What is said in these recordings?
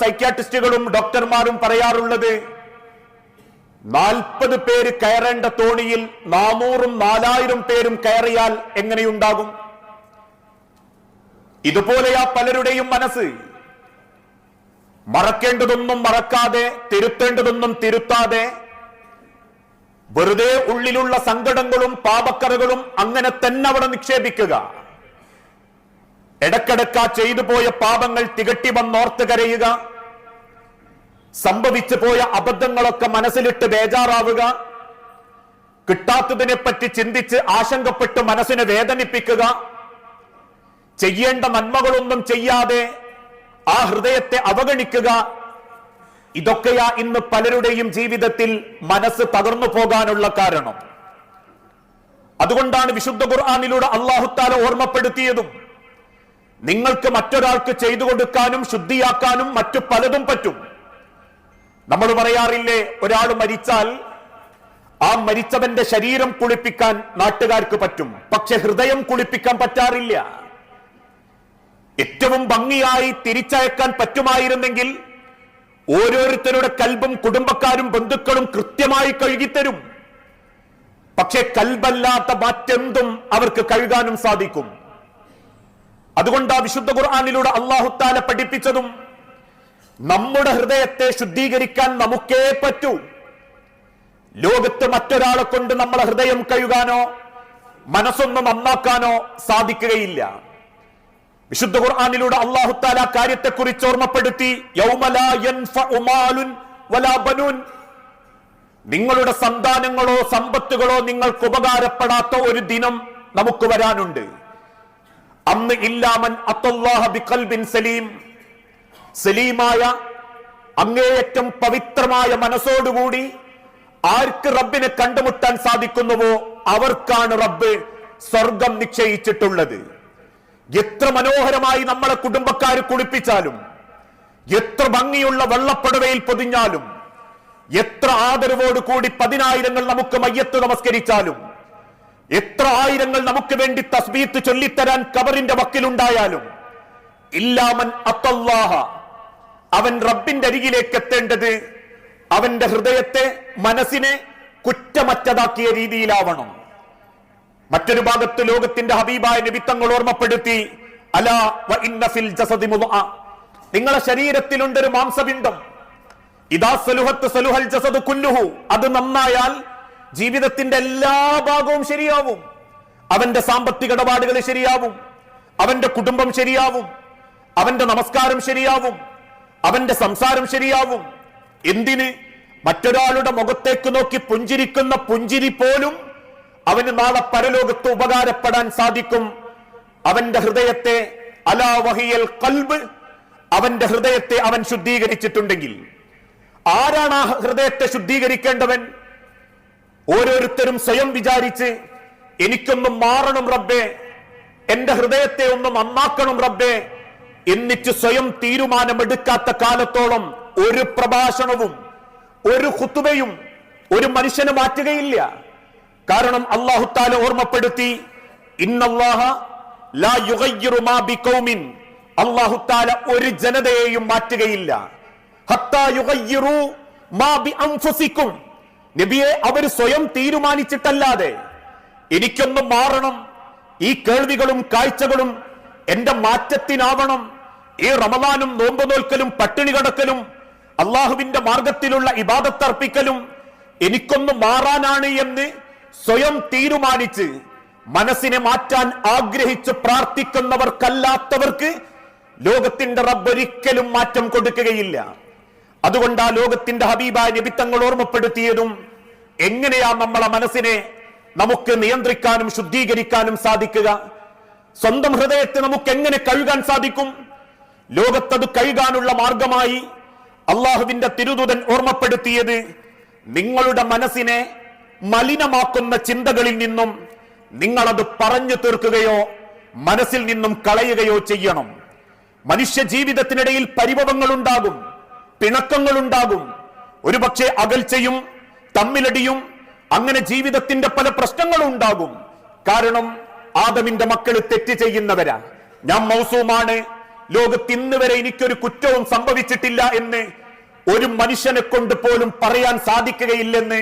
സൈക്യാട്രിസ്റ്റുകളും ഡോക്ടർമാരും പറയാറുള്ളത് നാൽപ്പത് പേര് കയറേണ്ട തോണിയിൽ നാനൂറും നാലായിരം പേരും കയറിയാൽ എങ്ങനെയുണ്ടാകും? ഇതുപോലെയാ പലരുടെയും മനസ്സ്. മറക്കേണ്ടതൊന്നും മറക്കാതെ തിരുത്തേണ്ടതൊന്നും തിരുത്താതെ വെറുതെ ഉള്ളിലുള്ള സങ്കടങ്ങളും പാപക്കറകളും അങ്ങനെ തന്നെ അവിടെ നിക്ഷേപിക്കുക. ഇടക്കിടക്ക ചെയ്തു പോയ പാപങ്ങൾ തികട്ടി വന്നോർത്ത് കരയുക. സംഭവിച്ചു പോയ അബദ്ധങ്ങളൊക്കെ മനസ്സിലിട്ട് ബേജാറാവുക. കിട്ടാത്തതിനെ പറ്റി ചിന്തിച്ച് ആശങ്കപ്പെട്ട് മനസ്സിനെ വേദനിപ്പിക്കുക. ചെയ്യേണ്ട നന്മകളൊന്നും ചെയ്യാതെ ആ ഹൃദയത്തെ അവഗണിക്കുക. ഇതൊക്കെയാ ഇന്ന് പലരുടെയും ജീവിതത്തിൽ മനസ്സ് തകർന്നു പോകാനുള്ള കാരണം. അതുകൊണ്ടാണ് വിശുദ്ധ ഖുർആാനിലൂടെ അള്ളാഹുത്താല ഓർമ്മപ്പെടുത്തിയതും നിങ്ങൾക്ക് മറ്റൊരാൾക്ക് ചെയ്തു കൊടുക്കാനും ശുദ്ധിയാക്കാനും മറ്റു പലതും പറ്റും. നമ്മൾ പറയാറില്ലേ ഒരാൾ മരിച്ചാൽ ആ മരിച്ചവന്റെ ശരീരം കുളിപ്പിക്കാൻ നാട്ടുകാർക്ക് പറ്റും. പക്ഷെ ഹൃദയം കുളിപ്പിക്കാൻ പറ്റാറില്ല. ഏറ്റവും ഭംഗിയായി തിരിച്ചയക്കാൻ പറ്റുമായിരുന്നെങ്കിൽ ഓരോരുത്തരുടെ കൽബും കുടുംബക്കാരും ബന്ധുക്കളും കൃത്യമായി കഴുകിത്തരും. പക്ഷെ കൽബല്ലാത്ത മറ്റെന്തും അവർക്ക് കഴുകാനും സാധിക്കും. അതുകൊണ്ട് ആ വിശുദ്ധ ഖുർആാനിലൂടെ അള്ളാഹുത്താല പഠിപ്പിച്ചതും നമ്മുടെ ഹൃദയത്തെ ശുദ്ധീകരിക്കാൻ നമുക്കേ പറ്റൂ. ലോകത്ത് മറ്റൊരാളെ കൊണ്ട് നമ്മളെ ഹൃദയം കഴുകാനോ മനസ്സൊന്ന് നന്നാക്കാനോ സാധിക്കുകയില്ല. വിശുദ്ധ ഖുർആാനിലൂടെ അള്ളാഹുത്താല കാര്യത്തെക്കുറിച്ച് ഓർമ്മപ്പെടുത്തി നിങ്ങളുടെ സന്താനങ്ങളോ സമ്പത്തുകളോ നിങ്ങൾക്ക് ഉപകാരപ്പെടാത്ത ഒരു ദിനം നമുക്ക് വരാനുണ്ട്. അന്ന് ഇല്ലാമൻ ബിഖൽബിൻ സലീം. സലീമായ അങ്ങേയറ്റം പവിത്രമായ മനസ്സോടുകൂടി ആർക്ക് റബ്ബിനെ കണ്ടുമുട്ടാൻ സാധിക്കുന്നുവോ അവർക്കാണ് റബ്ബ് സ്വർഗം നിശ്ചയിച്ചിട്ടുള്ളത്. എത്ര മനോഹരമായി നമ്മളെ കുടുംബക്കാർ കുളിപ്പിച്ചാലും എത്ര ഭംഗിയുള്ള വെള്ളപ്പടവയിൽ പൊതിഞ്ഞാലും എത്ര ആദരവോട് കൂടി പതിനായിരങ്ങൾ നമുക്ക് മയ്യത്ത് നമസ്കരിച്ചാലും എത്ര ആയിരങ്ങൾ നമുക്ക് വേണ്ടി തസ്ബീത്ത് ചൊല്ലിത്തരാൻ കബറിന്റെ വക്കിലുണ്ടായാലും ഇല്ലാമൻ അത്തല്ലാഹ അവൻ റബ്ബിന്റെ അരികിലേക്ക് എത്തേണ്ടത് അവന്റെ ഹൃദയത്തെ മനസ്സിനെ കുറ്റമറ്റതാക്കിയ രീതിയിലാവണം മറ്റൊരു ഭാഗത്ത് ലോകത്തിന്റെ ഹബീബായ നിമിത്തങ്ങൾ ഓർമ്മപ്പെടുത്തി അല ജസദി. നിങ്ങളെ ശരീരത്തിലുണ്ടൊരു മാംസപിണ്ഡം ഇതാ സലുഹത്ത് സലുഹൽ ജസദ് കുല്ലുഹു അത് നന്നായാൽ ജീവിതത്തിന്റെ എല്ലാ ഭാഗവും ശരിയാവും. അവന്റെ സാമ്പത്തിക ഇടപാടുകൾ ശരിയാവും. അവന്റെ കുടുംബം ശരിയാവും. അവന്റെ നമസ്കാരം ശരിയാവും. അവന്റെ സംസാരം ശരിയാവും. എന്തിന്? മറ്റൊരാളുടെ മുഖത്തേക്ക് നോക്കി പുഞ്ചിരിക്കുന്ന പുഞ്ചിരി പോലും അവന് നാളെ പരലോകത്ത് ഉപകാരപ്പെടാൻ സാധിക്കും. അവന്റെ ഹൃദയത്തെ അലാവഹിയൽ കൽബ് അവന്റെ ഹൃദയത്തെ അവൻ ശുദ്ധീകരിച്ചിട്ടുണ്ടെങ്കിൽ. ആരാണ് ആ ഹൃദയത്തെ ശുദ്ധീകരിക്കേണ്ടവൻ? ഓരോരുത്തരും സ്വയം വിചാരിച്ച് എനിക്കൊന്ന് മാറണം റബ്ബേ എന്റെ ഹൃദയത്തെ ഒന്ന് നന്നാക്കണം റബ്ബേ എന്നിട്ട് സ്വയം തീരുമാനമെടുക്കാത്ത കാലത്തോളം ഒരു പ്രഭാഷണവും ഒരു കുത്തുവയും ഒരു മനുഷ്യനെ മാറ്റുകയില്ല. കാരണം അള്ളാഹുത്താല ഓർമ്മപ്പെടുത്തി അള്ളാഹുത്താല ഒരു ജനതയെയും മാറ്റുകയില്ല. ഹത്താ നബിയെ അവർ സ്വയം തീരുമാനിച്ചിട്ടല്ലാതെ എനിക്കൊന്ന് മാറണം. ഈ കേൾവികളും കാഴ്ചകളും എന്റെ മാറ്റത്തിനാവണം. ഈ റമദാനും നോമ്പ് നോൽക്കലും പട്ടിണി കടക്കലും അള്ളാഹുവിന്റെ മാർഗത്തിലുള്ള ഇബാദത്തർപ്പിക്കലും എനിക്കൊന്ന് മാറാനാണ് എന്ന് സ്വയം തീരുമാനിച്ച് മനസ്സിനെ മാറ്റാൻ ആഗ്രഹിച്ച് പ്രാർത്ഥിക്കുന്നവർക്കല്ലാത്തവർക്ക് ലോകത്തിന്റെ റബ്ബ് ഒരിക്കലും മാറ്റം കൊടുക്കുകയില്ല. അതുകൊണ്ട് ആ ലോകത്തിന്റെ ഹബീബായ നിമിത്തങ്ങൾ ഓർമ്മപ്പെടുത്തിയതും എങ്ങനെയാ നമ്മളെ മനസ്സിനെ നമുക്ക് നിയന്ത്രിക്കാനും ശുദ്ധീകരിക്കാനും സാധിക്കുക? സ്വന്തം ഹൃദയത്തെ നമുക്ക് എങ്ങനെ കഴുകാൻ സാധിക്കും? ലോകത്തത് കഴുകാനുള്ള മാർഗമായി അള്ളാഹുവിന്റെ തിരുതുതൻ ഓർമ്മപ്പെടുത്തിയത് നിങ്ങളുടെ മനസ്സിനെ മലിനമാക്കുന്ന ചിന്തകളിൽ നിന്നും നിങ്ങളത് പറഞ്ഞു തീർക്കുകയോ മനസ്സിൽ നിന്നും കളയുകയോ ചെയ്യണം. മനുഷ്യ ജീവിതത്തിനിടയിൽ പരിഭവങ്ങൾ ഉണ്ടാകും പിണക്കങ്ങൾ ഉണ്ടാകും ഒരുപക്ഷെ അകൽച്ചയും തമ്മിലടിയും അങ്ങനെ ജീവിതത്തിന്റെ പല പ്രശ്നങ്ങളും ഉണ്ടാകും. കാരണം ആദമിന്റെ മക്കൾ തെറ്റ് ചെയ്യുന്നവരാ. ഞാൻ മൗസൂമാണ്. ലോകത്ത് ഇന്ന് വരെ എനിക്കൊരു കുറ്റവും സംഭവിച്ചിട്ടില്ല എന്ന് ഒരു മനുഷ്യനെ കൊണ്ട് പോലും പറയാൻ സാധിക്കുകയില്ലെന്ന്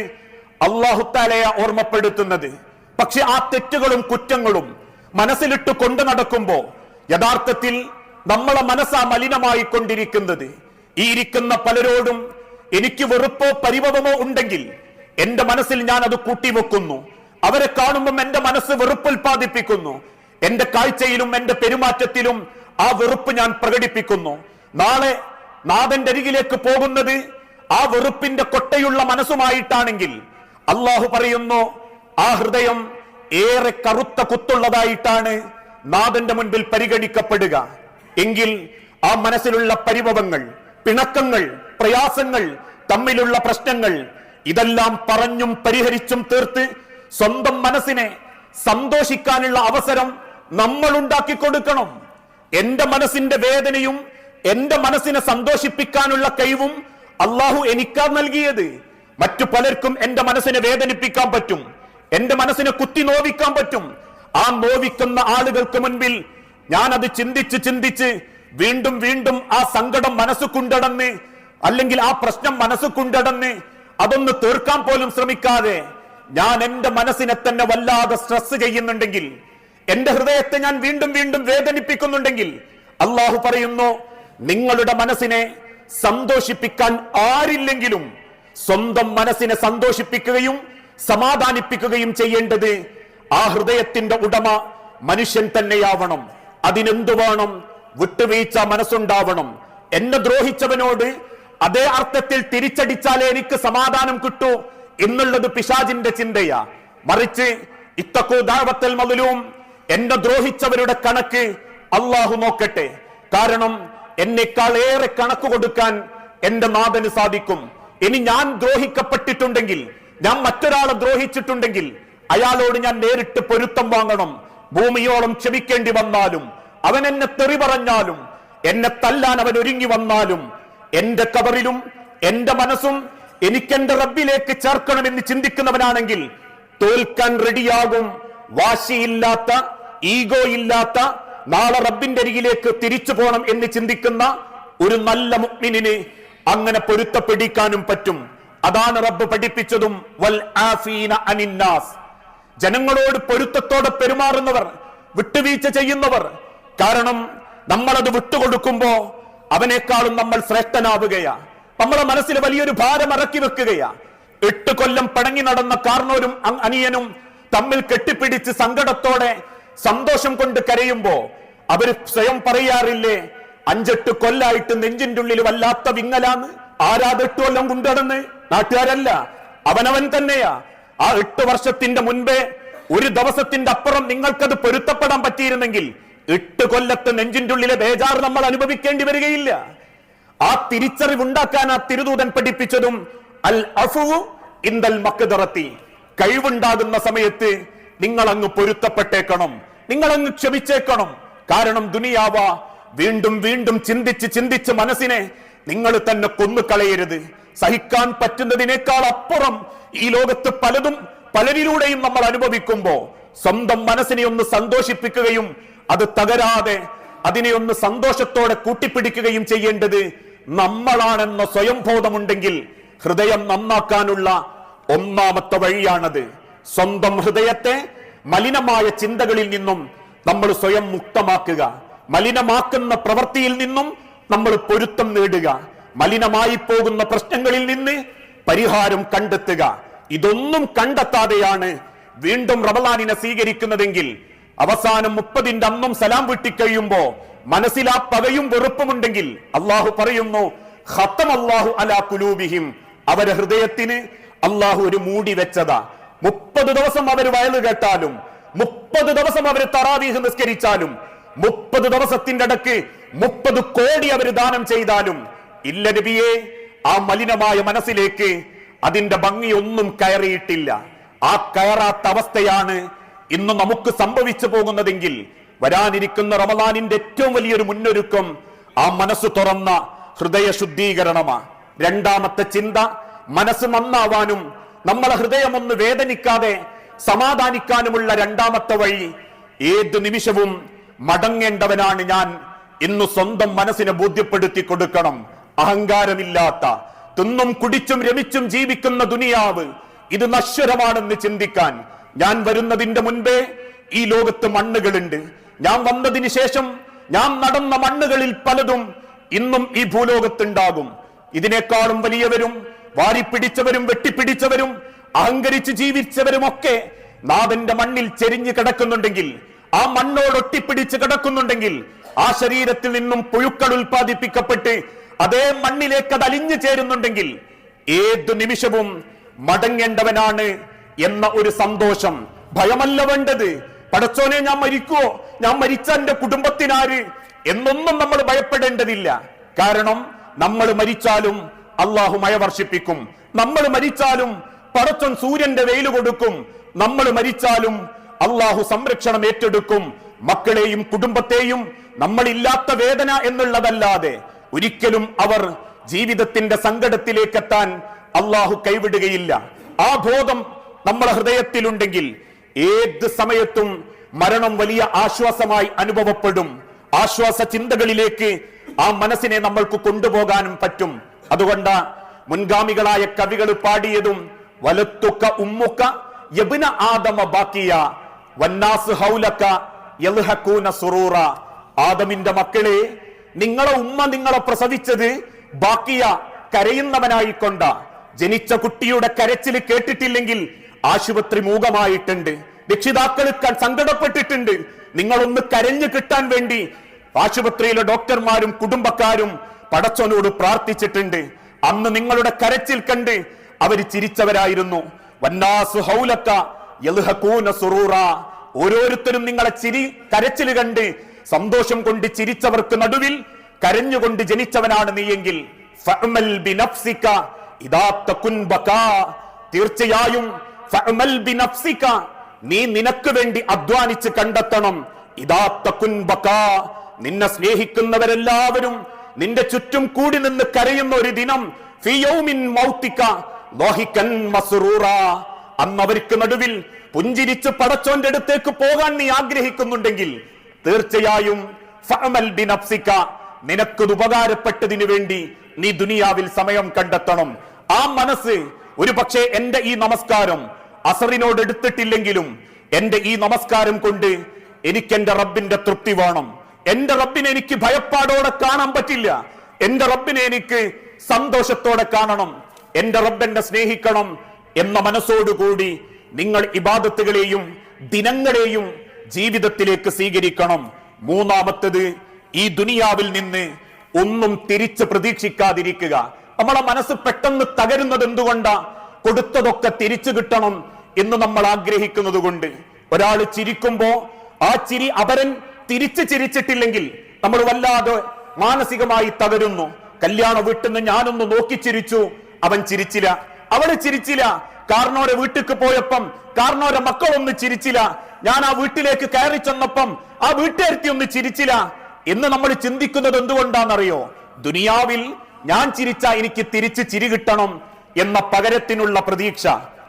അള്ളാഹുത്താലയ ഓർമ്മപ്പെടുത്തുന്നത്. പക്ഷെ ആ തെറ്റുകളും കുറ്റങ്ങളും മനസ്സിലിട്ട് കൊണ്ടു നടക്കുമ്പോ യഥാർത്ഥത്തിൽ നമ്മളെ മനസ്സാ മലിനമായി കൊണ്ടിരിക്കുന്നത് ഈ ഇരിക്കുന്ന പലരോടും എനിക്ക് വെറുപ്പോ പരിഭവമോ ഉണ്ടെങ്കിൽ എന്റെ മനസ്സിൽ ഞാൻ അത് കൂട്ടിവെക്കുന്നു. അവരെ കാണുമ്പം എന്റെ മനസ്സ് വെറുപ്പ് ഉൽപ്പാദിപ്പിക്കുന്നു എന്റെ കാഴ്ചയിലും എന്റെ പെരുമാറ്റത്തിലും ആ വെറുപ്പ് ഞാൻ പ്രകടിപ്പിക്കുന്നു. നാളെ നാഥന്റെ അരികിലേക്ക് പോകുന്നത് ആ വെറുപ്പിന്റെ കൊട്ടയുള്ള മനസ്സുമായിട്ടാണെങ്കിൽ അള്ളാഹു പറയുന്നു ആ ഹൃദയം ഏറെ കറുത്ത കുത്തുള്ളതായിട്ടാണ് നാഥന്റെ മുൻപിൽ പരിഗണിക്കപ്പെടുക. എങ്കിൽ ആ മനസ്സിലുള്ള പരിഭവങ്ങൾ പിണക്കങ്ങൾ പ്രയാസങ്ങൾ തമ്മിലുള്ള പ്രശ്നങ്ങൾ ഇതെല്ലാം പറഞ്ഞും പരിഹരിച്ചും തീർത്ത് സ്വന്തം മനസ്സിനെ സന്തോഷിക്കാനുള്ള അവസരം നമ്മൾ ഉണ്ടാക്കി കൊടുക്കണം. എന്റെ മനസ്സിന്റെ വേദനയും എന്റെ മനസ്സിനെ സന്തോഷിപ്പിക്കാനുള്ള കഴിവും അള്ളാഹു എനിക്കാ നൽകിയത്. മറ്റു പലർക്കും എന്റെ മനസ്സിനെ വേദനിപ്പിക്കാൻ പറ്റും. എന്റെ മനസ്സിനെ കുത്തി നോവിക്കാൻ പറ്റും. ആ നോവിക്കുന്ന ആളുകൾക്ക് മുൻപിൽ ഞാൻ അത് ചിന്തിച്ച് ചിന്തിച്ച് വീണ്ടും വീണ്ടും ആ സങ്കടം മനസ്സ് കൊണ്ടടന്ന് അല്ലെങ്കിൽ ആ പ്രശ്നം മനസ്സ് കൊണ്ടടന്ന് അതൊന്ന് തീർക്കാൻ പോലും ശ്രമിക്കാതെ ഞാൻ എന്റെ മനസ്സിനെ തന്നെ വല്ലാതെ സ്ട്രെസ് ചെയ്യുന്നുണ്ടെങ്കിൽ എന്റെ ഹൃദയത്തെ ഞാൻ വീണ്ടും വീണ്ടും വേദനിപ്പിക്കുന്നുണ്ടെങ്കിൽ അള്ളാഹു പറയുന്നു നിങ്ങളുടെ മനസ്സിനെ സന്തോഷിപ്പിക്കാൻ ആരില്ലെങ്കിലും സ്വന്തം മനസ്സിനെ സന്തോഷിപ്പിക്കുകയും സമാധാനിപ്പിക്കുകയും ചെയ്യേണ്ടത് ആ ഹൃദയത്തിന്റെ ഉടമ മനുഷ്യൻ തന്നെയാവണം. അതിനെന്തു വേണം? വിട്ടുവീഴ്ച മനസ്സുണ്ടാവണം. എന്നെ ദ്രോഹിച്ചവനോട് അതേ അർത്ഥത്തിൽ തിരിച്ചടിച്ചാലേ എനിക്ക് സമാധാനം കിട്ടൂ എന്നുള്ളത് പിശാജിന്റെ ചിന്തയാ. മറിച്ച് ഇത്തക്കു ദാവത്തൽ മുതലും എന്നെ ദ്രോഹിച്ചവരുടെ കണക്ക് അള്ളാഹു നോക്കട്ടെ. കാരണം എന്നെക്കാൾ ഏറെ കണക്ക് കൊടുക്കാൻ എന്റെ നാഥന് സാധിക്കും. ഇനി ഞാൻ ദ്രോഹിക്കപ്പെട്ടിട്ടുണ്ടെങ്കിൽ ഞാൻ മറ്റൊരാളെ ദ്രോഹിച്ചിട്ടുണ്ടെങ്കിൽ അയാളോട് ഞാൻ നേരിട്ട് പൊരുത്തം വാങ്ങണം. ഭൂമിയോളം ക്ഷമിക്കേണ്ടി വന്നാലും അവൻ എന്നെ തെറി പറഞ്ഞാലും എന്നെ തല്ലാൻ അവൻ ഒരുങ്ങി വന്നാലും എന്റെ കബറിലും എന്റെ മനസ്സും എനിക്കെന്റെ റബ്ബിലേക്ക് ചേർക്കണമെന്ന് ചിന്തിക്കുന്നവനാണെങ്കിൽ തോൽക്കാൻ റെഡിയാകും. വാശിയില്ലാത്ത ഈഗോ ഇല്ലാത്ത നാളെ റബ്ബിന്റെ അരികിലേക്ക് തിരിച്ചു പോകണം എന്ന് ചിന്തിക്കുന്ന ഒരു നല്ല മുഗ്മിനിന് അങ്ങനെ പൊരുത്തപ്പെടിക്കാനും പറ്റും. അതാണ് റബ്ബ് പഠിപ്പിച്ചതും വൽ ആഫീന അനിന്നാസ്. ജനങ്ങളോട് പൊരുത്തത്തോടെ പെരുമാറുന്നവർ വിട്ടുവീഴ്ച ചെയ്യുന്നവർ കാരണം നമ്മളത് വിട്ടുകൊടുക്കുമ്പോ അവനേക്കാളും നമ്മൾ ശ്രേഷ്ഠനാവുകയാ. നമ്മളെ മനസ്സിൽ വലിയൊരു ഭാരം ഇറക്കി വെക്കുകയാ. എട്ട് കൊല്ലം പടങ്ങി നടന്ന കാർണോരും അനിയനും തമ്മിൽ കെട്ടിപ്പിടിച്ച് സങ്കടത്തോടെ സന്തോഷം കൊണ്ട് കരയുമ്പോ അവർ സ്വയം പറയാറില്ലേ അഞ്ചെട്ട് കൊല്ലായിട്ട് നെഞ്ചിന്റെ ഉള്ളിൽ വല്ലാത്ത വിങ്ങലാന്ന് ആരാത് എട്ട് കൊല്ലം കൊണ്ടുനടന്ന് നാട്ടുകാരല്ല അവനവൻ തന്നെയാ. ആ എട്ട് വർഷത്തിന്റെ മുൻപേ ഒരു ദിവസത്തിന്റെ അപ്പുറം നിങ്ങൾക്കത് പൊരുത്തപ്പെടാൻ പറ്റിയിരുന്നെങ്കിൽ എട്ട് കൊല്ലത്തെ നെഞ്ചിന്റെ ഉള്ളിലെ ബേജാർ നമ്മൾ അനുഭവിക്കേണ്ടി വരികയില്ല. ആ തിരിച്ചറിവുണ്ടാക്കാൻ ആ തിരുദൂതൻ പഠിപ്പിച്ചതും അൽ അഫുവു ഇന്ദൽ മക്കദറത്തി കഴിവുണ്ടാകുന്ന സമയത്ത് നിങ്ങൾ അങ്ങ് പൊരുത്തപ്പെട്ടേക്കണം. നിങ്ങൾ അങ്ങ് ക്ഷമിച്ചേക്കണം. കാരണം ദുനിയാവ വീണ്ടും വീണ്ടും ചിന്തിച്ച് ചിന്തിച്ച് മനസ്സിനെ നിങ്ങൾ തന്നെ കൊന്നുകളയരുത്. സഹിക്കാൻ പറ്റുന്നതിനേക്കാൾ അപ്പുറം ഈ ലോകത്ത് പലതും പലരിലൂടെയും നമ്മൾ അനുഭവിക്കുമ്പോ സ്വന്തം മനസ്സിനെ ഒന്ന് സന്തോഷിപ്പിക്കുകയും അത് തകരാതെ അതിനെ ഒന്ന് സന്തോഷത്തോടെ കൂട്ടിപ്പിടിക്കുകയും ചെയ്യേണ്ടത് നമ്മളാണെന്ന സ്വയം ബോധമുണ്ടെങ്കിൽ ഹൃദയം നന്നാക്കാനുള്ള ഒന്നാമത്തെ വഴിയാണത്. സ്വന്തം ഹൃദയത്തെ മലിനമായ ചിന്തകളിൽ നിന്നും നമ്മൾ സ്വയം മുക്തമാക്കുക. മലിനമാക്കുന്ന പ്രവൃത്തിയിൽ നിന്നും നമ്മൾ പൊരുത്തം നേടുക. മലിനമായി പോകുന്ന പ്രശ്നങ്ങളിൽ നിന്ന് പരിഹാരം കണ്ടെത്തുക. ഇതൊന്നും കണ്ടെത്താതെയാണ് വീണ്ടും റമലാനിനെ സ്വീകരിക്കുന്നതെങ്കിൽ അവസാനം മുപ്പതിന്റെ അന്നും സലാം വിട്ടിക്കഴിയുമ്പോ മനസ്സിൽ ആ പകയും വെറുപ്പുമുണ്ടെങ്കിൽ അള്ളാഹു പറയുന്നു അള്ളാഹു അലാ കുലൂബിഹിം. അവരെ ഹൃദയത്തിന് അള്ളാഹു ഒരു മൂടി വെച്ചതാ. മുപ്പത് ദിവസം അവർ വയൽ കേട്ടാലും മുപ്പത് ദിവസം അവർ തറാവീഹ് നിസ്കരിച്ചാലും മുപ്പത് ദിവസത്തിന്റെ ഇടയ്ക്ക് മുപ്പത് കോടി അവർ ദാനം ചെയ്താലും ഇല്ല നബിയെ ആ മലിനമായ മനസ്സിലേക്ക് അതിന്റെ ഭംഗിയൊന്നും കയറിയിട്ടില്ല. ആ കയറാത്ത അവസ്ഥയാണ് ഇന്ന് നമുക്ക് സംഭവിച്ചു പോകുന്നതെങ്കിൽ വരാനിരിക്കുന്ന റമദാനിന്റെ ഏറ്റവും വലിയൊരു മുന്നൊരുക്കം ആ മനസ്സ് തുറന്ന ഹൃദയ ശുദ്ധീകരണമാ. രണ്ടാമത്തെ ചിന്ത മനസ്സ് നന്നാവാനും നമ്മളെ ഹൃദയമൊന്ന് വേദനിക്കാതെ സമാധാനിക്കാനുമുള്ള രണ്ടാമത്തെ വഴി ഏത് നിമിഷവും മടങ്ങേണ്ടവനാണ് ഞാൻ. ഇന്ന് സ്വന്തം മനസ്സിനെ ബോധ്യപ്പെടുത്തി കൊടുക്കണം. അഹങ്കാരമില്ലാത്ത തിന്നും കുടിച്ചും രമിച്ചും ജീവിക്കുന്ന ദുനിയാവ് ഇത് നശ്വരമാണെന്ന് ചിന്തിക്കാൻ ഞാൻ വരുന്നതിന്റെ മുൻപേ ഈ ലോകത്ത് മണ്ണുകളുണ്ട്. ഞാൻ വന്നതിന് ശേഷം ഞാൻ നടന്ന മണ്ണുകളിൽ പലതും ഇന്നും ഈ ഭൂലോകത്തുണ്ടാകും. ഇതിനേക്കാളും വലിയവരും വാരിപ്പിടിച്ചവരും വെട്ടിപ്പിടിച്ചവരും അഹങ്കരിച്ച് ജീവിച്ചവരുമൊക്കെ നാഥന്റെ മണ്ണിൽ ചെരിഞ്ഞു കിടക്കുന്നുണ്ടെങ്കിൽ ആ മണ്ണോട് ഒട്ടിപ്പിടിച്ച് കിടക്കുന്നുണ്ടെങ്കിൽ ആ ശരീരത്തിൽ നിന്നും പുഴുക്കൾ ഉൽപ്പാദിപ്പിക്കപ്പെട്ട് അതേ മണ്ണിലേക്ക് അത് അലിഞ്ഞു ചേരുന്നുണ്ടെങ്കിൽ ഏതു നിമിഷവും മടങ്ങേണ്ടവനാണ് എന്ന ഒരു സന്തോഷം. ഭയമല്ല വേണ്ടത്. പടച്ചോനെ ഞാൻ മരിക്കുവോ ഞാൻ മരിച്ച എന്റെ കുടുംബത്തിനാര്? എന്നൊന്നും നമ്മൾ ഭയപ്പെടേണ്ടതില്ല. കാരണം നമ്മൾ മരിച്ചാലും അള്ളാഹു മഴ വർഷിപ്പിക്കും. നമ്മൾ മരിച്ചാലും പടച്ചൻ സൂര്യന്റെ വെയിൽ കൊടുക്കും. നമ്മൾ മരിച്ചാലും അള്ളാഹു സംരക്ഷണം ഏറ്റെടുക്കും. മക്കളെയും കുടുംബത്തെയും നമ്മളില്ലാത്ത വേദന എന്നുള്ളതല്ലാതെ ഒരിക്കലും അവർ ജീവിതത്തിന്റെ സങ്കടത്തിലേക്കെത്താൻ അള്ളാഹു കൈവിടുകയില്ല. ആ ബോധം നമ്മളെ ഹൃദയത്തിലുണ്ടെങ്കിൽ ഏത് സമയത്തും മരണം വലിയ ആശ്വാസമായി അനുഭവപ്പെടും. ആശ്വാസ ചിന്തകളിലേക്ക് ആ മനസ്സിനെ നമ്മൾക്ക് കൊണ്ടുപോകാനും പറ്റും. അതുകൊണ്ട് മുൻഗാമികളായ കവികൾ പാടിയതും വലത്തുക്ക ഉമ്മുക്ക യബ്ന ആദമ ബാക്കിയ വന്നാസ് ഹൗലക്ക യൽഹക്കൂന സുറൂറ. ആദമിന്റെ മക്കളെ നിങ്ങളെ ഉമ്മ നിങ്ങളെ പ്രസവിച്ചത് ബാക്കിയ കരയുന്നവനായിക്കൊണ്ട. ജനിച്ച കുട്ടിയുടെ കരച്ചിൽ കേട്ടിട്ടില്ലെങ്കിൽ ആശുപത്രി മൂകമായിട്ടുണ്ട്. രക്ഷിതാക്കൾ സങ്കടപ്പെട്ടിട്ടുണ്ട്. നിങ്ങളൊന്ന് കരഞ്ഞു കിട്ടാൻ വേണ്ടി ആശുപത്രിയിലെ ഡോക്ടർമാരും കുടുംബക്കാരും പടച്ചോനോട് പ്രാർത്ഥിച്ചിട്ടുണ്ട്. അന്ന് നിങ്ങളുടെ കരച്ചിൽ കണ്ട് അവർ ചിരിച്ചവരായിരുന്നു. ഓരോരുത്തരും നിങ്ങളെ ചിരി കരച്ചിൽ കണ്ട് സന്തോഷം കൊണ്ട് ചിരിച്ചവർക്ക് നടുവിൽ കരഞ്ഞുകൊണ്ട് ജനിച്ചവനാണ് നീയെങ്കിൽ. തീർച്ചയായും നീ നിനക്ക് വേണ്ടി അധ്വാനിച്ച് കണ്ടെത്തണം. ബകാ. നിന്നെ സ്നേഹിക്കുന്നവരെല്ലാവരും നിന്റെ ചുറ്റും കൂടി നിന്ന് കരയുന്ന ഒരു ദിനം ഫിയോമിൻ മൗത്തിക്ക ലോഹിക്കൻ മസുറൂറ. അന്ന് അവർക്ക് നടുവിൽ പുഞ്ചിരിച്ച് പടച്ചോന്റെ അടുത്തേക്ക് പോകാൻ നീ ആഗ്രഹിക്കുന്നുണ്ടെങ്കിൽ തീർച്ചയായും നിനക്കത് ഉപകാരപ്പെട്ടതിനു വേണ്ടി നീ ദുനിയാവിൽ സമയം കണ്ടെത്തണം. ആ മനസ്സ് ഒരു പക്ഷേ എന്റെ ഈ നമസ്കാരം അസറിനോട് എടുത്തിട്ടില്ലെങ്കിലും എന്റെ ഈ നമസ്കാരം കൊണ്ട് എനിക്ക് എന്റെ റബ്ബിന്റെ തൃപ്തി വേണം. എന്റെ റബ്ബിനെ എനിക്ക് ഭയപ്പാടോടെ കാണാൻ പറ്റില്ല. എന്റെ റബ്ബിനെ എനിക്ക് സന്തോഷത്തോടെ കാണണം. എന്റെ റബ്ബെന്നെ സ്നേഹിക്കണം എന്ന മനസ്സോടുകൂടി നിങ്ങൾ ഇബാദത്തുകളെയും ദിനങ്ങളെയും ജീവിതത്തിലേക്ക് സ്വീകരിക്കണം. മൂന്നാമത്തത് ഈ ദുനിയാവിൽ നിന്ന് ഒന്നും തിരിച്ച് പ്രതീക്ഷിക്കാതിരിക്കുക. നമ്മളെ മനസ്സ് പെട്ടെന്ന് തകരുന്നത് എന്തുകൊണ്ടാ? കൊടുത്തതൊക്കെ തിരിച്ചു കിട്ടണം. എന്ന് നമ്മൾ ആഗ്രഹിക്കുന്നത് കൊണ്ട് ഒരാൾ ചിരിക്കുമ്പോ ആ ചിരി അവരൻ തിരിച്ച് ചിരിച്ചിട്ടില്ലെങ്കിൽ നമ്മൾ വല്ലാതെ മാനസികമായി തകരുന്നു. കല്യാണ വീട്ടിൽ നിന്ന് ഞാനൊന്ന് നോക്കി ചിരിച്ചു. അവൻ ചിരിച്ചില്ല. അവൾ ചിരിച്ചില്ല. കാർണോരെ വീട്ടിക്ക് പോയപ്പം കാർണോരെ മക്കളൊന്ന് ചിരിച്ചില്ല. ഞാൻ ആ വീട്ടിലേക്ക് കയറി ചെന്നപ്പം ആ വീട്ടുകാരത്തി ഒന്ന് ചിരിച്ചില്ല. എന്ന് നമ്മൾ ചിന്തിക്കുന്നത് എന്തുകൊണ്ടാണെന്നറിയോ? ദുനിയാവിൽ ഞാൻ ചിരിച്ച എനിക്ക് തിരിച്ച് ചിരി കിട്ടണം എന്ന പകരത്തിനുള്ള പ്രതീക്ഷ.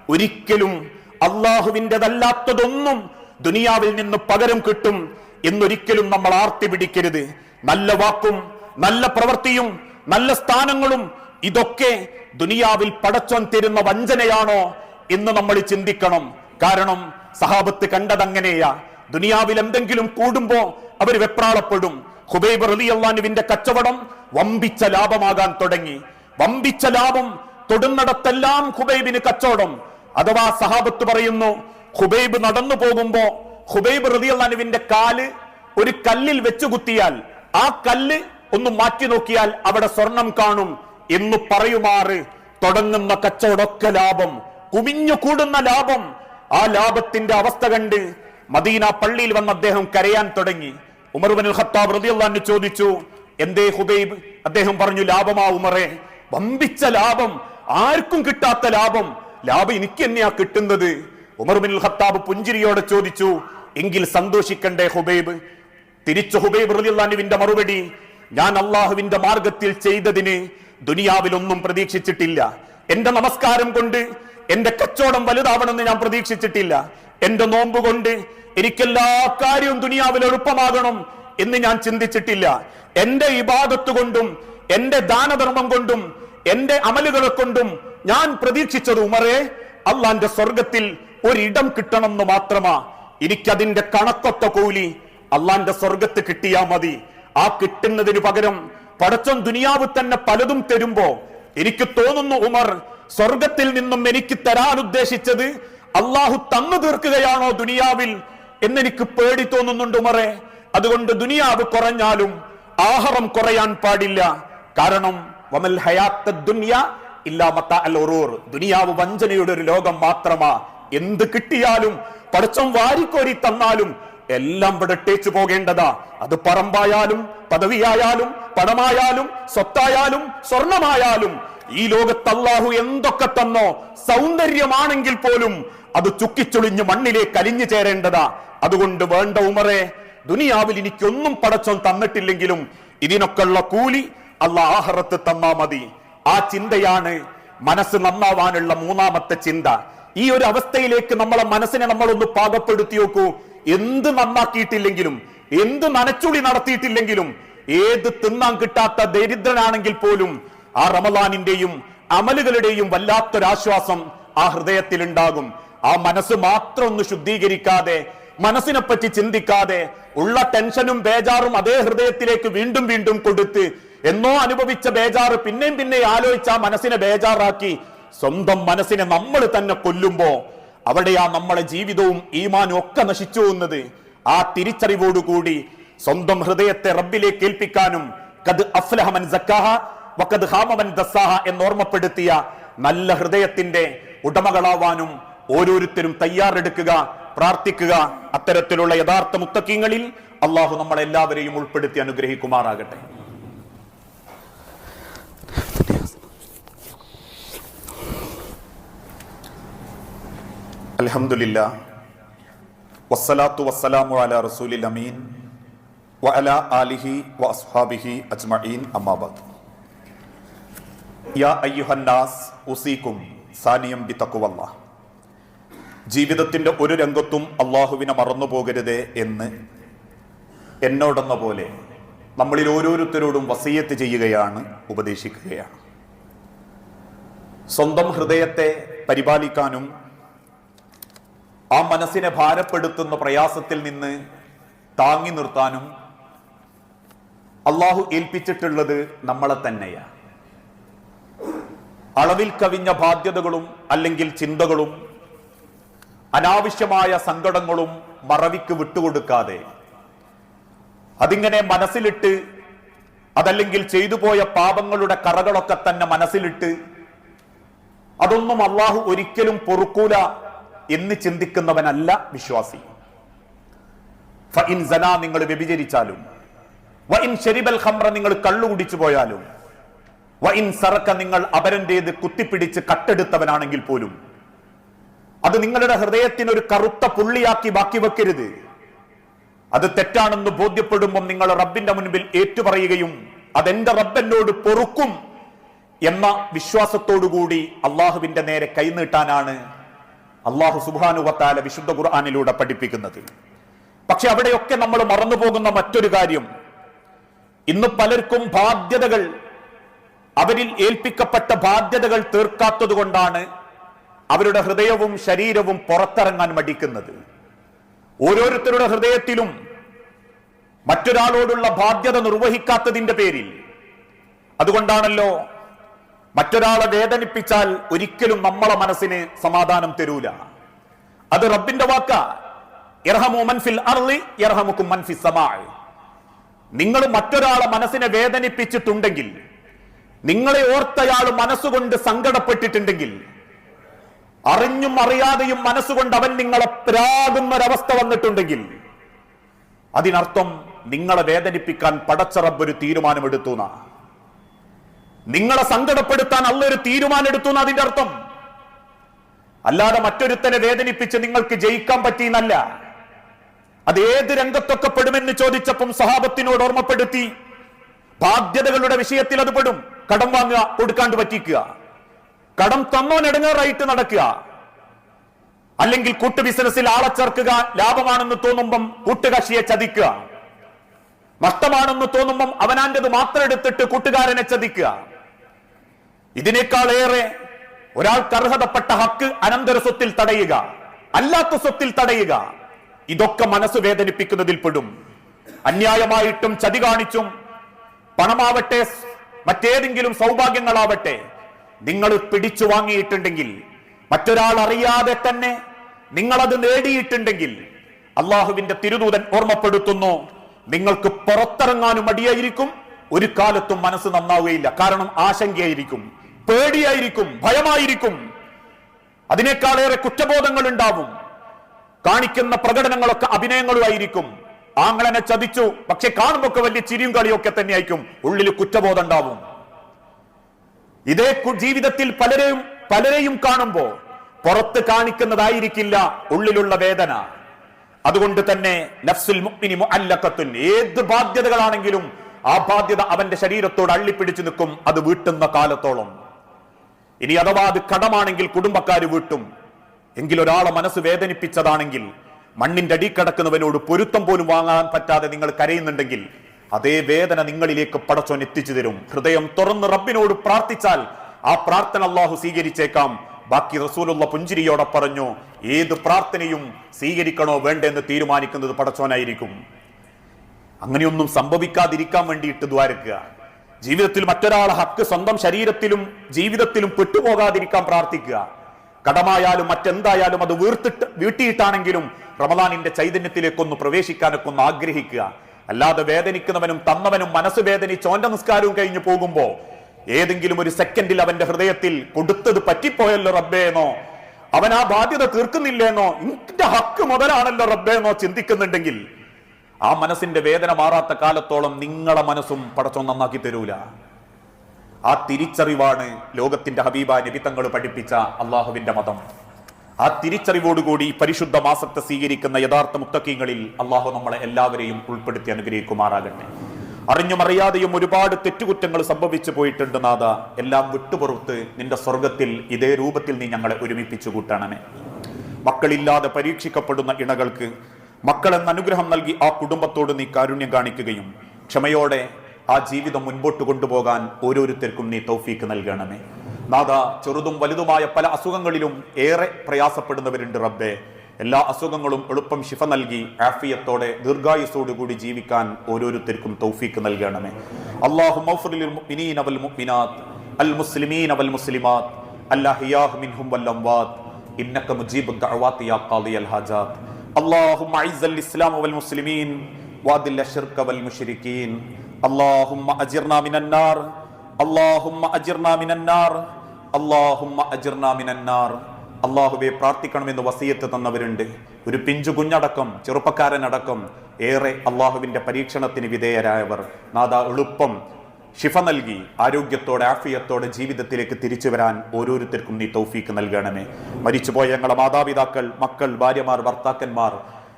ഒരിക്കലും അള്ളാഹുവിന്റെതല്ലാത്തതൊന്നും ദുനിയാവിൽ നിന്ന് പകരം കിട്ടും എന്നൊരിക്കലും നമ്മൾ ആർത്തി പിടിക്കരുത്. നല്ല വാക്കും നല്ല പ്രവൃത്തിയും നല്ല സ്ഥാനങ്ങളും ഇതൊക്കെ ദുനിയാവിൽ പടച്ചോൻ തരുന്ന വഞ്ചനയാണോ എന്ന് നമ്മൾ ചിന്തിക്കണം. കാരണം സഹാബത്ത് കണ്ടതങ്ങനെയാ. ദുനിയാവിൽ എന്തെങ്കിലും കൂടുമ്പോ അവർ വെപ്രാളപ്പെടും. ഹുബൈബ് റലി അള്ളാനുവിന്റെ കച്ചവടം വമ്പിച്ച ലാഭമാകാൻ തുടങ്ങി. വമ്പിച്ച ലാഭം തൊടുന്നിടത്തെല്ലാം ഹുബൈബിന് കച്ചവടം. അഥവാ സഹാബത്ത് പറയുന്നു ഹുബൈബ് നടന്നു പോകുമ്പോ ഹുബൈബ് റതിയുള്ളനുവിന്റെ കാൽ ഒരു കല്ലിൽ വെച്ചു കുത്തിയാൽ ആ കല്ല് ഒന്ന് മാറ്റി നോക്കിയാൽ അവിടെ സ്വർണം കാണും എന്ന് പറയുമാറ്. തുടങ്ങുന്ന കച്ചവടമൊക്കെ ലാഭം കുമിഞ്ഞു കൂടുന്ന ലാഭം. ആ ലാഭത്തിന്റെ അവസ്ഥ കണ്ട് മദീന പള്ളിയിൽ വന്ന് അദ്ദേഹം കരയാൻ തുടങ്ങി. ഉമർബിൻ ഖത്താബ് റളിയല്ലാഹു ചോദിച്ചു എന്തേ ഹുബൈബ് അദ്ദേഹം പറഞ്ഞു ലാഭമാ ഉമറെ വമ്പിച്ച ലാഭം ആർക്കും കിട്ടാത്ത ലാഭം ലാഭം എനിക്ക് തന്നെയാ കിട്ടുന്നത്? ഉമർ ബിൻ ഖത്താബ് പുഞ്ചിരിയോടെ ചോദിച്ചു എങ്കിൽ സന്തോഷിക്കണ്ടേ ഹുബൈബ്? തിരിച്ചു ഹുബൈബ് റലിയുള്ളാനുവിന്റെ മറുപടി ഞാൻ അള്ളാഹുവിന്റെ മാർഗത്തിൽ ചെയ്തതിന് ദുനിയാവിലൊന്നും പ്രതീക്ഷിച്ചിട്ടില്ല. എന്റെ നമസ്കാരം കൊണ്ട് എന്റെ കച്ചവടം വലുതാവണമെന്ന് ഞാൻ പ്രതീക്ഷിച്ചിട്ടില്ല. എന്റെ നോമ്പ് കൊണ്ട് എനിക്കെല്ലാ കാര്യവും ദുനിയാവിൽ എളുപ്പമാകണം എന്ന് ഞാൻ ചിന്തിച്ചിട്ടില്ല. എന്റെ ഇബാദത്ത് കൊണ്ടും എന്റെ ദാനധർമ്മം കൊണ്ടും എന്റെ അമലുകളെ കൊണ്ടും ഞാൻ പ്രതീക്ഷിച്ചത് ഉമറേ അള്ളാന്റെ സ്വർഗത്തിൽ ഒരിടം കിട്ടണമെന്ന് മാത്രമാ. എനിക്കതിന്റെ കണക്കൊത്ത കൂലി അള്ളാന്റെ സ്വർഗത്ത് കിട്ടിയാ മതി. ആ കിട്ടുന്നതിന് പകരം പടച്ചം ദുനിയാവ് തന്നെ പലതും തരുമ്പോ എനിക്ക് തോന്നുന്നു ഉമർ സ്വർഗത്തിൽ നിന്നും എനിക്ക് തരാൻ ഉദ്ദേശിച്ചത് അള്ളാഹു തന്നു തീർക്കുകയാണോ ദുനിയാവിൽ എന്നെനിക്ക് പേടി തോന്നുന്നുണ്ട് ഉമറെ. അതുകൊണ്ട് ദുനിയാവ് കുറഞ്ഞാലും ആഹാരം കുറയാൻ പാടില്ല. കാരണം വമൽ ഹയാത്ത ദുനിയ ഇല്ലാ അല്ല അൽ ഉറൂർ. ദുനിയാവ് വഞ്ചനയുടെ ഒരു ലോകം മാത്രമാ. എന്ത് കിട്ടിയാലും പടച്ചം വാരിക്കോരി തന്നാലും എല്ലാം ഇവിടെ ടേച്ചു പോകേണ്ടതാ. അത് പറമ്പായാലും പദവിയായാലും പണമായാലും സ്വത്തായാലും സ്വർണമായാലും ഈ ലോകത്ത് അള്ളാഹു എന്തൊക്കെ തന്നോ സൗന്ദര്യമാണെങ്കിൽ പോലും അത് ചുക്കിച്ചൊളിഞ്ഞ് മണ്ണിലേക്ക് അലിഞ്ഞു ചേരേണ്ടതാ. അതുകൊണ്ട് വേണ്ട ഉമറെ ദുനിയാവിൽ എനിക്കൊന്നും പടച്ചോൻ തന്നിട്ടില്ലെങ്കിലും ഇതിനൊക്കെയുള്ള കൂലി അള്ളാഹ് ആഹറത്ത് തന്നാ മതി. ആ ചിന്തയാണ് മനസ്സ് നന്നാവാനുള്ള മൂന്നാമത്തെ ചിന്ത. ഈ ഒരു അവസ്ഥയിലേക്ക് നമ്മളെ മനസ്സിനെ നമ്മളൊന്ന് പാകപ്പെടുത്തി നോക്കൂ. എന്ത് നന്നാക്കിയിട്ടില്ലെങ്കിലും എന്ത് നനച്ചുളി നടത്തിയിട്ടില്ലെങ്കിലും ഏത് തിന്നാൻ കിട്ടാത്ത ദരിദ്രനാണെങ്കിൽ പോലും ആ റമലാനിന്റെയും അമലുകളുടെയും വല്ലാത്തൊരാശ്വാസം ആ ഹൃദയത്തിൽ ഉണ്ടാകും ആ മനസ്സ് മാത്രം ഒന്ന് ശുദ്ധീകരിക്കാതെ മനസ്സിനെ പറ്റി ചിന്തിക്കാതെ ഉള്ള ടെൻഷനും ബേജാറും അതേ ഹൃദയത്തിലേക്ക് വീണ്ടും വീണ്ടും കൊടുത്ത് എന്നോ അനുഭവിച്ച ബേജാറ് പിന്നെയും പിന്നെ ആലോചിച്ച ആ മനസ്സിനെ ബേജാറാക്കി. സ്വന്തം മനസ്സിനെ നമ്മൾ തന്നെ കൊല്ലുമ്പോ അവിടെയാ നമ്മളെ ജീവിതവും ഈമാനും ഒക്കെ നശിച്ചു പോകുന്നത്. ആ തിരിച്ചറിവോടുകൂടി സ്വന്തം ഹൃദയത്തെ റബ്ബിലേക്ക് ഏൽപ്പിക്കാനും കത് അഫ്ലഹമൻ സക്കാഹ വക്കത് ഹാമവൻ ദസാഹ എന്ന് ഓർമ്മപ്പെടുത്തിയ നല്ല ഹൃദയത്തിന്റെ ഉടമകളാവാനും ഓരോരുത്തരും തയ്യാറെടുക്കുക പ്രാർത്ഥിക്കുക. അത്തരത്തിലുള്ള യഥാർത്ഥ മുത്തക്കീങ്ങളിൽ അള്ളാഹു നമ്മളെല്ലാവരെയും ഉൾപ്പെടുത്തി അനുഗ്രഹിക്കുമാറാകട്ടെ. അൽഹംദുലില്ല. വസ്സലാത്തു വസ്സലാമു അല റസൂലിൽ അമീൻ. വ അല ആലിഹി വ അസ്ഹാബിഹി അജ്മഈൻ. അമ്മാബാദ് യാ അയ്യുഹന്നാസ് ഉസീക്കും സാനിയം ബി തക്കുവല്ല ജീവിതത്തിന്റെ ഒരു രംഗത്തും അള്ളാഹുവിനെ മറന്നു പോകരുതേ എന്ന് എന്നോടെന്ന പോലെ നമ്മളിൽ ഓരോരുത്തരോടും വസീയത്ത് ചെയ്യുകയാണ് ഉപദേശിക്കുകയാണ്. സ്വന്തം ഹൃദയത്തെ പരിപാലിക്കാനും ആ മനസ്സിനെ ഭാരപ്പെടുത്തുന്ന പ്രയാസത്തിൽ നിന്ന് താങ്ങി നിർത്താനും അള്ളാഹു ഏൽപ്പിച്ചിട്ടുള്ളത് നമ്മളെ തന്നെയാണ് അളവിൽ കവിഞ്ഞ ബാധ്യതകളും അല്ലെങ്കിൽ ചിന്തകളും അനാവശ്യമായ സങ്കടങ്ങളും മറവിക്ക് വിട്ടുകൊടുക്കാതെ അതിങ്ങനെ മനസ്സിലിട്ട് അതല്ലെങ്കിൽ ചെയ്തു പോയ പാപങ്ങളുടെ കറകളൊക്കെ തന്നെ മനസ്സിലിട്ട് അതൊന്നും അള്ളാഹു ഒരിക്കലും പൊറുക്കൂല എന്ന് ചിന്തിക്കുന്നവനല്ല വിശ്വാസി. നിങ്ങൾ വ്യഭിചരിച്ചാലും വഇൻ ഷെരിബൽ ഖംറ നിങ്ങൾ കള്ളു കുടിച്ചു പോയാലും വഇൻ സറക്ക നിങ്ങൾ അപരന്റേത് കുത്തിപ്പിടിച്ച് കട്ടെടുത്തവനാണെങ്കിൽ പോലും അത് നിങ്ങളുടെ ഹൃദയത്തിന് ഒരു കറുത്ത പുള്ളിയാക്കി ബാക്കി വെക്കരുത്. അത് തെറ്റാണെന്ന് ബോധ്യപ്പെടുമ്പോൾ നിങ്ങൾ റബ്ബിന്റെ മുൻപിൽ ഏറ്റുപറയുകയും അതെന്റെ റബ്ബെന്നോട് പൊറുക്കും എന്ന വിശ്വാസത്തോടുകൂടി അള്ളാഹുവിന്റെ നേരെ കൈനീട്ടാനാണ് അള്ളാഹു സുബാനുവത്താല വിശുദ്ധ ഖുർആാനിലൂടെ പഠിപ്പിക്കുന്നത്. പക്ഷെ അവിടെയൊക്കെ നമ്മൾ മറന്നുപോകുന്ന മറ്റൊരു കാര്യം. ഇന്ന് പലർക്കും ബാധ്യതകൾ അവരിൽ ഏൽപ്പിക്കപ്പെട്ട ബാധ്യതകൾ തീർക്കാത്തത് കൊണ്ടാണ് അവരുടെ ഹൃദയവും ശരീരവും പുറത്തിറങ്ങാൻ മടിക്കുന്നത്. ഓരോരുത്തരുടെ ഹൃദയത്തിലും മറ്റൊരാളോടുള്ള ബാധ്യത നിർവഹിക്കാത്തതിന്റെ പേരിൽ. അതുകൊണ്ടാണല്ലോ മറ്റൊരാളെ വേദനിപ്പിച്ചാൽ ഒരിക്കലും നമ്മളെ മനസ്സിന് സമാധാനം തരൂല. അത് റബ്ബിന്റെ വാക്ക. നിങ്ങൾ മറ്റൊരാളെ മനസ്സിനെ വേദനിപ്പിച്ചിട്ടുണ്ടെങ്കിൽ നിങ്ങളെ ഓർത്തയാൾ മനസ്സുകൊണ്ട് സങ്കടപ്പെട്ടിട്ടുണ്ടെങ്കിൽ അറിഞ്ഞും അറിയാതെയും മനസ്സുകൊണ്ട് അവൻ നിങ്ങളെ പ്രാകുന്ന ഒരവസ്ഥ വന്നിട്ടുണ്ടെങ്കിൽ അതിനർത്ഥം നിങ്ങളെ വേദനിപ്പിക്കാൻ പടച്ചറബ് ഒരു തീരുമാനമെടുത്തു എന്നാ നിങ്ങളെ സങ്കടപ്പെടുത്താൻ അല്ല ഒരു തീരുമാനം എന്ന് അതിന്റെ അർത്ഥം. അല്ലാതെ മറ്റൊരുത്തനെ വേദനിപ്പിച്ച് നിങ്ങൾക്ക് ജയിക്കാൻ പറ്റിയെന്നല്ല. അത് ഏത് രംഗത്തൊക്കെ പെടുമെന്ന് ചോദിച്ചപ്പം സഹാബത്തിനോട് ഓർമ്മപ്പെടുത്തി ബാധ്യതകളുടെ വിഷയത്തിൽ അത് പെടും. കടം വാങ്ങുക കൊടുക്കാണ്ട് പറ്റിക്കുക. കടം തന്നോനെടുങ്ങാറായിട്ട് നടക്കുക. അല്ലെങ്കിൽ കൂട്ടു ബിസിനസ്സിൽ ആളെ ചേർക്കുക ലാഭമാണെന്ന് തോന്നുമ്പം കൂട്ടുകക്ഷിയെ ചതിക്കുക. നഷ്ടമാണെന്ന് തോന്നുമ്പം അവനാന്റെത് മാത്രം എടുത്തിട്ട് കൂട്ടുകാരനെ ചതിക്കുക. ഇതിനേക്കാളേറെ ഒരാൾക്ക് അർഹതപ്പെട്ട ഹക്ക് അനന്തര സ്വത്തിൽ തടയുക അല്ലാത്ത സ്വത്തിൽ തടയുക ഇതൊക്കെ മനസ്സ് വേദനിപ്പിക്കുന്നതിൽ പെടും. അന്യായമായിട്ടും ചതി കാണിച്ചും പണമാവട്ടെ മറ്റേതെങ്കിലും സൗഭാഗ്യങ്ങളാവട്ടെ നിങ്ങൾ പിടിച്ചു വാങ്ങിയിട്ടുണ്ടെങ്കിൽ മറ്റൊരാൾ അറിയാതെ തന്നെ നിങ്ങളത് നേടിയിട്ടുണ്ടെങ്കിൽ അള്ളാഹുവിന്റെ തിരുദൂതൻ ഓർമ്മപ്പെടുത്തുന്നു നിങ്ങൾക്ക് പുറത്തിറങ്ങാനും മടിയായിരിക്കും ഒരു കാലത്തും മനസ്സ് നന്നാവുകയില്ല. കാരണം ആശങ്കയായിരിക്കും. പേടിയായിരിക്കും ഭയമായിരിക്കും. അതിനേക്കാളേറെ കുറ്റബോധങ്ങൾ ഉണ്ടാവും. കാണിക്കുന്ന പ്രകടനങ്ങളൊക്കെ അഭിനയങ്ങളുമായിരിക്കും. ആങ്ങളനെ ചതിച്ചു പക്ഷെ കാണുമ്പോൾ വലിയ ചിരിയും കളിയൊക്കെ തന്നെയായിരിക്കും. ഉള്ളിൽ കുറ്റബോധം ഉണ്ടാവും. ഇതേ ജീവിതത്തിൽ പലരെയും പലരെയും കാണുമ്പോ പുറത്ത് കാണിക്കുന്നതായിരിക്കില്ല ഉള്ളിലുള്ള വേദന. അതുകൊണ്ട് തന്നെ നഫ്സുൽ മുഅ്മിനി മുഅല്ലഖത്തുൻ ഏത് ബാധ്യതകളാണെങ്കിലും ആ ബാധ്യത അവന്റെ ശരീരത്തോട് അള്ളിപ്പിടിച്ചു നിൽക്കും. അത് വീട്ടുന്ന കാലത്തോളം. ഇനി അഥവാ അത് കടമാണെങ്കിൽ കുടുംബക്കാർ വീട്ടും. എങ്കിലൊരാളെ മനസ്സ് വേദനിപ്പിച്ചതാണെങ്കിൽ മണ്ണിന്റെ അടി കിടക്കുന്നവനോട് പൊരുത്തം പോലും വാങ്ങാൻ പറ്റാതെ നിങ്ങൾ കരയുന്നുണ്ടെങ്കിൽ അതേ വേദന നിങ്ങളിലേക്ക് പടച്ചോൻ എത്തിച്ചു തരും. ഹൃദയം തുറന്ന് റബ്ബിനോട് പ്രാർത്ഥിച്ചാൽ ആ പ്രാർത്ഥന അള്ളാഹു സ്വീകരിച്ചേക്കാം. ബാക്കി റസൂലുള്ള പുഞ്ചിരിയോടെ പറഞ്ഞു ഏത് പ്രാർത്ഥനയും സ്വീകരിക്കണോ വേണ്ടെന്ന് തീരുമാനിക്കുന്നത് പടച്ചോനായിരിക്കും. അങ്ങനെയൊന്നും സംഭവിക്കാതിരിക്കാൻ വേണ്ടിയിട്ട് ദ്വാരക്കുക. ജീവിതത്തിൽ മറ്റൊരാളെ ഹക്ക് സ്വന്തം ശരീരത്തിലും ജീവിതത്തിലും പെട്ടുപോകാതിരിക്കാൻ പ്രാർത്ഥിക്കുക. കടമായാലും മറ്റെന്തായാലും അത് വീർത്തിട്ട് വീട്ടിയിട്ടാണെങ്കിലും റമദാനിന്റെ ചൈതന്യത്തിലേക്കൊന്ന് പ്രവേശിക്കാനൊക്കെ ഒന്ന് ആഗ്രഹിക്കുക. അല്ലാതെ വേദനിക്കുന്നവനും തന്നവനും മനസ്സ് വേദനിച്ച് ഓന്റെ നിസ്കാരവും കഴിഞ്ഞു പോകുമ്പോൾ ഏതെങ്കിലും ഒരു സെക്കൻഡിൽ അവന്റെ ഹൃദയത്തിൽ കൊടുത്തത് പറ്റിപ്പോയല്ലോ റബ്ബേന്നോ? അവൻ ആ ബാധ്യത തീർക്കുന്നില്ലേന്നോ? ഇന്റെ ഹക്ക് മുതലാണല്ലോ റബ്ബേന്നോ ചിന്തിക്കുന്നുണ്ടെങ്കിൽ ആ മനസ്സിന്റെ വേദന മാറാത്ത കാലത്തോളം നിങ്ങളെ മനസ്സും പടച്ചോൻ നന്നാക്കി തരൂല. ആ തിരിച്ചറിവാണ് ലോകത്തിന്റെ ഹബീബ നബി തങ്ങൾ പഠിപ്പിച്ച അള്ളാഹുവിന്റെ മതം. ആ തിരിച്ചറിവോടുകൂടി പരിശുദ്ധ മാസത്തെ സ്വീകരിക്കുന്ന യഥാർത്ഥ മുത്തക്കീങ്ങളിൽ അള്ളാഹു നമ്മളെ എല്ലാവരെയും ഉൾപ്പെടുത്തി അനുഗ്രഹിക്കുമാറാകട്ടെ. അറിഞ്ഞും അറിയാതെയും ഒരുപാട് തെറ്റുകുറ്റങ്ങൾ സംഭവിച്ചു പോയിട്ടുണ്ട് നാഥ. എല്ലാം വിട്ടുപുറത്ത് നിന്റെ സ്വർഗത്തിൽ ഇതേ രൂപത്തിൽ നീ ഞങ്ങളെ ഒരുമിപ്പിച്ചു കൂട്ടണമേ. മക്കളില്ലാതെ പരീക്ഷിക്കപ്പെടുന്ന ഇണകൾക്ക് മക്കളെന്ന അനുഗ്രഹം നൽകി ആ കുടുംബത്തോട് നീ കാരുണ്യം കാണിക്കുകയും ക്ഷമയോടെ ആ ജീവിതം മുൻപോട്ട് കൊണ്ടുപോകാൻ ഓരോരുത്തർക്കും നീ തൗഫീക്ക് നൽകണമേ നാഥ ചെറുതും വലുതുമായ പല അസുഖങ്ങളിലും ഏറെ പ്രയാസപ്പെടുന്നവരുണ്ട് റബ്ബേ എല്ലാ അസുഖങ്ങളും എളുപ്പം ശിഫ നൽകി ആഫിയത്തോടെ ദീർഘായുസോടുകൂടി ജീവിക്കാൻ ഓരോരുത്തർക്കും തൗഫീക്ക് നൽകണമേ അള്ളാഹു വൽ മുഅ്മിനാത്ത് അൽ മുസ്ലിമീൻ വൽ മുസ്ലിമാത്ത് അല്ലാഹിയാഹ് മിൻഹും വൽ അംവാത്ത് إنك مجيب الدعوات يا قاضي الحاجات اللهم أعز الإسلام والمسلمين وأذل الشرك والمشركين اللهم أجرنا من النار اللهم أجرنا من النار اللهم أجرنا من النار അള്ളാഹുവെ പ്രാർത്ഥിക്കണമെന്ന് വസീയത്ത് തന്നവരുണ്ട് ഒരു പിഞ്ചു കുഞ്ഞടക്കം ചെറുപ്പക്കാരനടക്കം ഏറെ അള്ളാഹുവിന്റെ പരീക്ഷണത്തിന് വിധേയരായവർ നാദാ എളുപ്പം ശിഫ നൽകി ആരോഗ്യത്തോടെ ആഫിയത്തോടെ ജീവിതത്തിലേക്ക് തിരിച്ചു വരാൻ ഓരോരുത്തർക്കും നീ തൗഫീക്ക് നൽകണമേ. മരിച്ചുപോയ ഞങ്ങളുടെ മാതാപിതാക്കൾ മക്കൾ ഭാര്യമാർ ഭർത്താക്കന്മാർ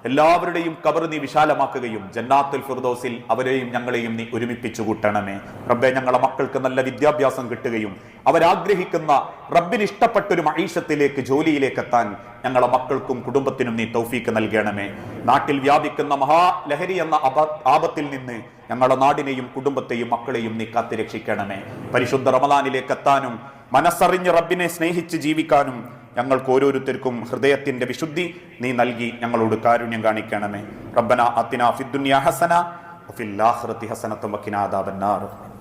എല്ലാവരുടെയും കബർ നീ വിശാലമാക്കുകയും ജന്നാത്തുൽ ഫിർദോസിൽ അവരെയും ഞങ്ങളെയും നീ ഒരുമിപ്പിച്ചു കൂട്ടണമേ. റബ്ബെ ഞങ്ങളെ മക്കൾക്ക് നല്ല വിദ്യാഭ്യാസം കിട്ടുകയും അവരാഗ്രഹിക്കുന്ന റബ്ബിന് ഇഷ്ടപ്പെട്ടൊരു മഹീഷത്തിലേക്ക് ജോലിയിലേക്ക് എത്താൻ ഞങ്ങളെ മക്കൾക്കും കുടുംബത്തിനും നീ തൗഫീക്ക് നൽകണമേ. നാട്ടിൽ വ്യാപിക്കുന്ന മഹാലഹരി എന്ന ആപത്തിൽ നിന്ന് ഞങ്ങളുടെ നാടിനെയും കുടുംബത്തെയും മക്കളെയും നീ കാത്തിരക്ഷിക്കണമേ. പരിശുദ്ധ റമദാനിലേക്ക് എത്താനും മനസ്സറിഞ്ഞ് റബ്ബിനെ സ്നേഹിച്ച് ജീവിക്കാനും ഞങ്ങൾക്ക് ഓരോരുത്തർക്കും ഹൃദയത്തിന്റെ വിശുദ്ധി നീ നൽകി ഞങ്ങളോട് കാരുണ്യം കാണിക്കണമേ. റബ്ബന അത്തിന ഫിദ്ദുനിയ ഹസന ആഖിറതി ഹസനത്തും വഖിനാ അദാബന്നാർ.